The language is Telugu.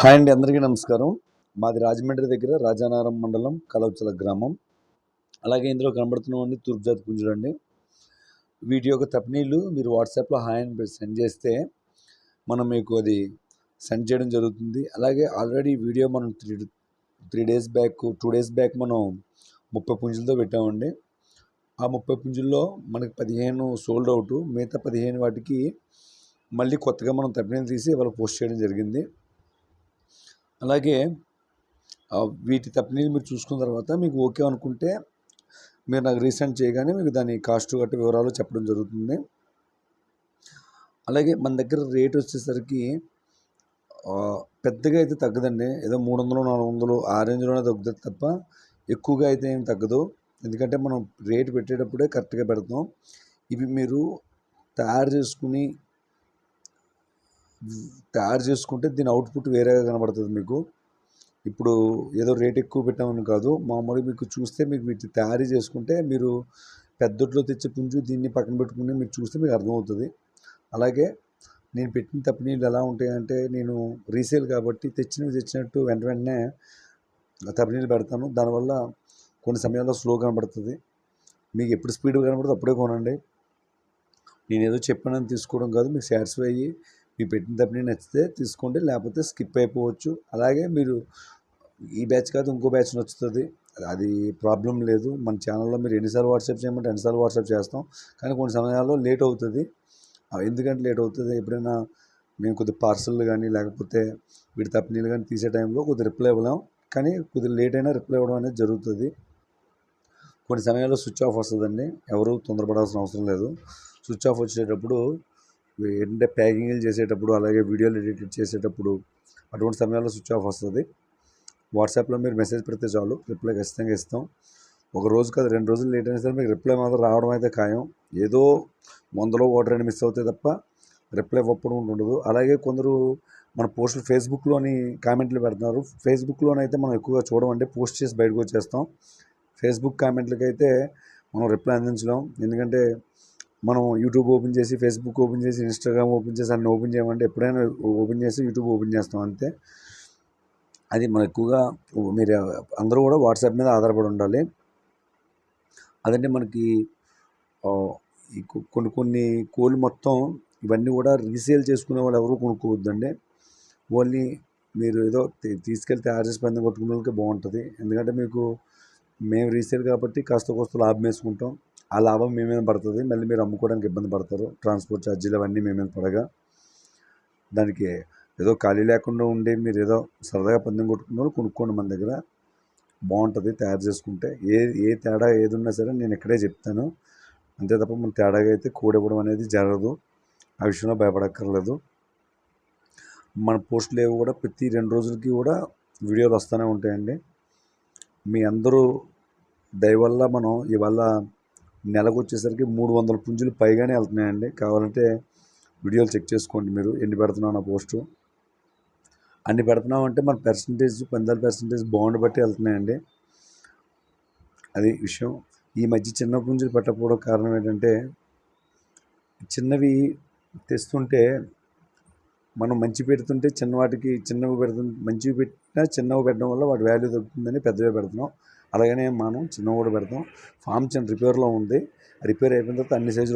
హాయ్ అండి అందరికీ నమస్కారం. మాది రాజమండ్రి దగ్గర రాజానారం మండలం కలవచల గ్రామం. అలాగే ఇందులో కనబడుతున్నవన్నీ తూర్పు జాతి పుంజులు అండి వీటి యొక్క తప్నీళ్ళు మీరు వాట్సాప్లో హాయ్ అని సెండ్ చేస్తే మనం మీకు అది సెండ్ చేయడం జరుగుతుంది. అలాగే ఆల్రెడీ వీడియో మనం three three days back two days back మనం ముప్పై పుంజులతో పెట్టామండి. ఆ ముప్పై పుంజుల్లో మనకి పదిహేను సోల్డ్ అవుట్ మిగతా పదిహేను వాటికి మళ్ళీ కొత్తగా మనం తప్పినీళ్ళు తీసి ఇవాళ పోస్ట్ చేయడం జరిగింది. అలాగే వీటి తప్పనీళ్ళు మీరు చూసుకున్న తర్వాత మీకు ఓకే అనుకుంటే మీరు నాకు రీసెండ్ చేయగానే మీకు దాని కాస్ట్ గట్ట వివరాలు చెప్పడం జరుగుతుంది. అలాగే మన దగ్గర రేట్ వచ్చేసరికి పెద్దగా అయితే తగ్గదండి. ఏదో మూడు వందలు నాలుగు వందలు ఆ రేంజ్లోనే తగ్గుతుంది తప్ప ఎక్కువగా అయితే ఏం తగ్గదు. ఎందుకంటే మనం రేట్ పెట్టేటప్పుడే కరెక్ట్గా పెడతాం. ఇవి మీరు తయారు చేసుకుని తయారు చేసుకుంటే దీని అవుట్పుట్ వేరేగా కనబడుతుంది మీకు. ఇప్పుడు ఏదో రేట్ ఎక్కువ పెట్టామని కాదు మామూలుగా మీకు చూస్తే మీకు వీటిని తయారు చేసుకుంటే మీరు పెద్దట్లో తెచ్చే పుంజు దీన్ని పక్కన పెట్టుకుని మీరు చూస్తే మీకు అర్థమవుతుంది. అలాగే నేను పెట్టిన తప్పినీళ్ళు ఎలా ఉంటాయంటే నేను రీసేల్ కాబట్టి తెచ్చినవి తెచ్చినట్టు వెంట వెంటనే తప్పినీళ్ళు పెడతాను. దానివల్ల కొన్ని సమయాల్లో స్లో కనబడుతుంది. మీకు ఎప్పుడు స్పీడ్ కనబడుతుంది అప్పుడే కొనండి. నేను ఏదో చెప్పానని తీసుకోవడం కాదు మీకు సాటిస్ఫై అయ్యి మీ పెట్టిన తప్పని నచ్చితే తీసుకోండి లేకపోతే స్కిప్ అయిపోవచ్చు. అలాగే మీరు ఈ బ్యాచ్ కాదు ఇంకో బ్యాచ్ నచ్చుతుంది. అది ప్రాబ్లం లేదు. మన ఛానల్లో మీరు ఎన్నిసార్లు వాట్సాప్ చేయమంటే ఎన్నిసార్లు వాట్సాప్ చేస్తాం. కానీ కొన్ని సమయాల్లో లేట్ అవుతుంది. ఎందుకంటే లేట్ అవుతుంది? ఎప్పుడైనా మేము కొద్ది పార్సల్ కానీ లేకపోతే వీటి తప్పినీళ్ళు కానీ తీసే టైంలో కొద్ది రిప్లై ఇవ్వలేం. కానీ కొద్దిగా లేట్ అయినా రిప్లై ఇవ్వడం అనేది జరుగుతుంది. కొన్ని సమయాల్లో స్విచ్ ఆఫ్ వస్తుందండి. ఎవరు తొందరపడాల్సిన అవసరం లేదు. స్విచ్ ఆఫ్ వచ్చేటప్పుడు ఏంటంటే ప్యాకింగ్లు చేసేటప్పుడు అలాగే వీడియోలు ఎడిట్ చేసేటప్పుడు అటువంటి సమయాల్లో స్విచ్ ఆఫ్ వస్తుంది. వాట్సాప్లో మీరు మెసేజ్ పెడితే చాలు రిప్లై ఖచ్చితంగా ఇస్తాం. ఒక రోజు కాదు రెండు రోజులు లేట్ అయినా సరే మీకు రిప్లై మాత్రం రావడం అయితే ఖాయం. ఏదో వందలో ఒకటి రెండు మిస్ అవుతాయి తప్ప రిప్లై ఇవ్వడం ఉండదు. అలాగే కొందరు మన పోస్టులు ఫేస్బుక్లోని కామెంట్లు పెడుతున్నారు. ఫేస్బుక్లోనైతే మనం ఎక్కువగా చూడమండి పోస్ట్ చేసి బయటకు వచ్చేస్తాం. ఫేస్బుక్ కామెంట్లకి అయితే మనం రిప్లై అందించలేం. ఎందుకంటే మనం యూట్యూబ్ ఓపెన్ చేసి ఫేస్బుక్ ఓపెన్ చేసి ఇన్స్టాగ్రామ్ ఓపెన్ చేసి అన్ని ఓపెన్ చేయమంటే ఎప్పుడైనా ఓపెన్ చేసి యూట్యూబ్ ఓపెన్ చేస్తాం అంతే. అది మనం ఎక్కువగా మీరు అందరూ కూడా వాట్సాప్ మీద ఆధారపడి ఉండాలి. అదంటే మనకి కొన్ని కొన్ని కోళ్ళు మొత్తం ఇవన్నీ కూడా రీసేల్ చేసుకునే వాళ్ళు ఎవరు కొనుక్కోవద్దండి. ఓన్లీ మీరు ఏదో తీసుకెళ్తే తీసుకెళ్ళి తయారు చేసి పందెం కొట్టుకునే వాళ్ళకి బాగుంటుంది. ఎందుకంటే మీకు మేము రీసేల్ కాబట్టి కాస్త కోస్త లాభం వేసుకుంటాం. ఆ లాభం మీ మీద పడుతుంది. మళ్ళీ మీరు అమ్ముకోవడానికి ఇబ్బంది పడతారు. ట్రాన్స్పోర్ట్ ఛార్జీలు అవన్నీ మీ మీద పడగా దానికి ఏదో ఖాళీ లేకుండా ఉండి మీరు ఏదో సరదాగా పందెం కొట్టుకున్నారు కొనుక్కోండి మన దగ్గర. బాగుంటుంది తయారు చేసుకుంటే. ఏ ఏ తేడా ఏది ఉన్నా సరే నేను ఇక్కడే చెప్తాను. అంతే తప్ప మన తేడాగా అయితే కూడివ్వడం అనేది జరగదు. ఆ విషయంలో భయపడక్కర్లేదు. మన పోస్టులు ఏవి కూడా ప్రతి రెండు రోజులకి కూడా వీడియోలు వస్తూనే ఉంటాయండి. మీ అందరూ దయవల్ల మనం ఇవాళ నెలకు వచ్చేసరికి మూడు వందల పుంజులు పైగానే వెళ్తున్నాయండి. కావాలంటే వీడియోలు చెక్ చేసుకోండి మీరు. ఎన్ని పెడుతున్నాం నా పోస్టు? అన్ని పెడుతున్నాం అంటే మన పర్సంటేజ్ పందాల పర్సంటేజ్ బాండ్ బట్టి వెళ్తున్నాయండి. అది విషయం. ఈ మధ్య చిన్న పుంజులు పెట్టకపోవడం కారణం ఏంటంటే చిన్నవి తెస్తుంటే మనం మంచి పెడుతుంటే చిన్నవాటికి చిన్నవి పెడుతు మంచివి పెట్టినా చిన్నవి పెట్టడం వల్ల వాటి వాల్యూ తగ్గుతుందని పెద్దవి పెడుతున్నాం. అలాగనే మనం చిన్నవి కూడా పెడతాం. ఫామ్ చిన్న రిపేర్లో ఉంది. రిపేర్ అయిపోయిన తర్వాత అన్ని సైజులు